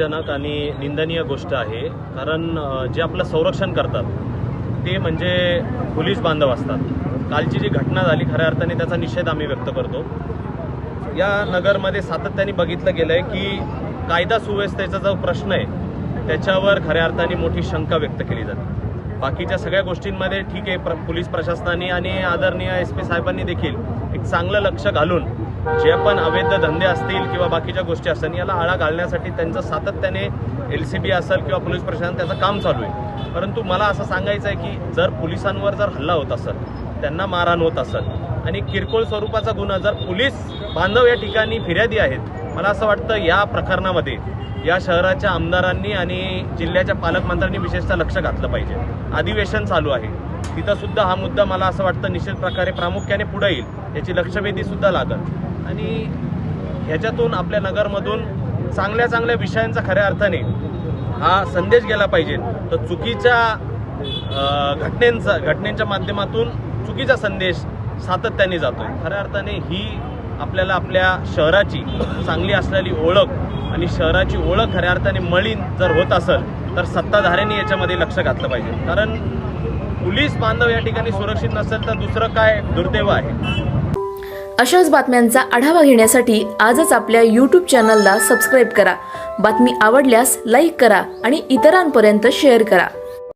खेदजनक आणि निंदनीय गोष्ट आहे. कारण जे आपलं संरक्षण करतात ते म्हणजे पोलीस बांधव असतात. कालची जी घटना झाली खऱ्या अर्थाने त्याचा निषेध आम्ही व्यक्त करतो. या नगरमध्ये सातत्याने बघितलं गेलं आहे की कायदा सुव्यवस्थेचा जो प्रश्न आहे त्याच्यावर खऱ्या अर्थाने मोठी शंका व्यक्त केली जाते. बाकीच्या सगळ्या गोष्टींमध्ये ठीक आहे प्र पोलीस प्रशासनाने आणि आदरणीय एस पी साहेबांनी देखील एक चांगलं लक्ष घालून जे पण अवैध धंदे असतील किंवा बाकीच्या गोष्टी असतील याला आळा घालण्यासाठी त्यांचं सातत्याने एल सी बी असेल किंवा पोलीस प्रशासन त्याचं काम चालू आहे. परंतु मला असं सांगायचं आहे की जर पोलिसांवर जर हल्ला होत असेल त्यांना मारहाण होत असेल आणि किरकोळ स्वरूपाचा गुन्हा जर पोलीस बांधव या ठिकाणी फिर्यादी आहेत मला असं वाटतं या प्रकरणामध्ये या शहराच्या आमदारांनी आणि जिल्ह्याच्या पालकमंत्र्यांनी विशेषतः लक्ष घातलं पाहिजे. अधिवेशन चालू आहे. तिथं सुद्धा हा मुद्दा मला असं वाटतं निश्चित प्रकारे प्रामुख्याने पुढे येईल. याची लक्षवेधी सुद्धा लागल. आणि ह्याच्यातून आपल्या नगरमधून चांगल्या चांगल्या विषयांचा खऱ्या अर्थाने हा संदेश गेला पाहिजे. तर चुकीच्या घटनेंचा घटनेच्या माध्यमातून चुकीचा संदेश सातत्याने जातो खऱ्या अर्थाने ही आपल्याला आपल्या शहराची चांगली असलेली ओळख आणि शहराची ओळख खऱ्या अर्थाने मळीन जर होत असेल तर सत्ताधाऱ्यांनी याच्यामध्ये लक्ष घातलं पाहिजे. कारण पोलीस बांधव या ठिकाणी सुरक्षित नसेल तर दुसरं काय दुर्दैव आहे? अशाच बातम्यांचा आढावा घेण्यासाठी आजच आपल्या यूट्यूब चॅनलला सबस्क्राईब करा. बातमी आवडल्यास लाईक करा आणि इतरांपर्यंत शेअर करा.